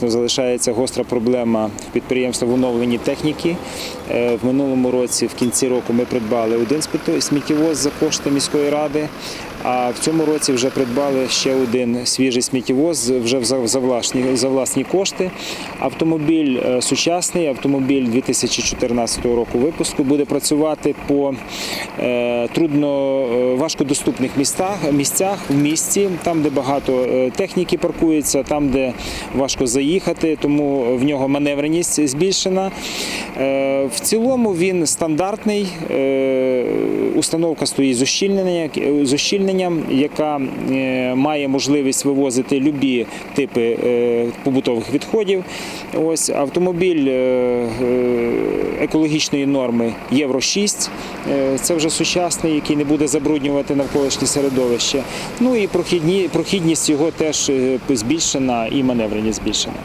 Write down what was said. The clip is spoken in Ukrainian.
по-прежньому залишається гостра проблема підприємства в оновленні техніки. Е, В минулому році, в кінці року, ми придбали один сміттєвоз за кошти міської ради. А в цьому році вже придбали ще один свіжий сміттєвоз вже за- власні, за власні кошти. Автомобіль е, сучасний, автомобіль 2014 року випуску буде працювати по е, трудно е, важкодоступних містах, місцях в місті, там, де багато техніки паркується, там, де важко заїхати, тому в нього маневреність збільшена. В цілому він стандартний. Установка стоїть з ущільнення- з яка е, має можливість вивозити любі типи е, побутових відходів. Ось автомобіль е, екологічної норми Євро 6. Е, Це вже сучасний, який не буде забруднювати навколишнє середовище. Ну і прохідні, прохідність його теж збільшена і маневреність збільшена.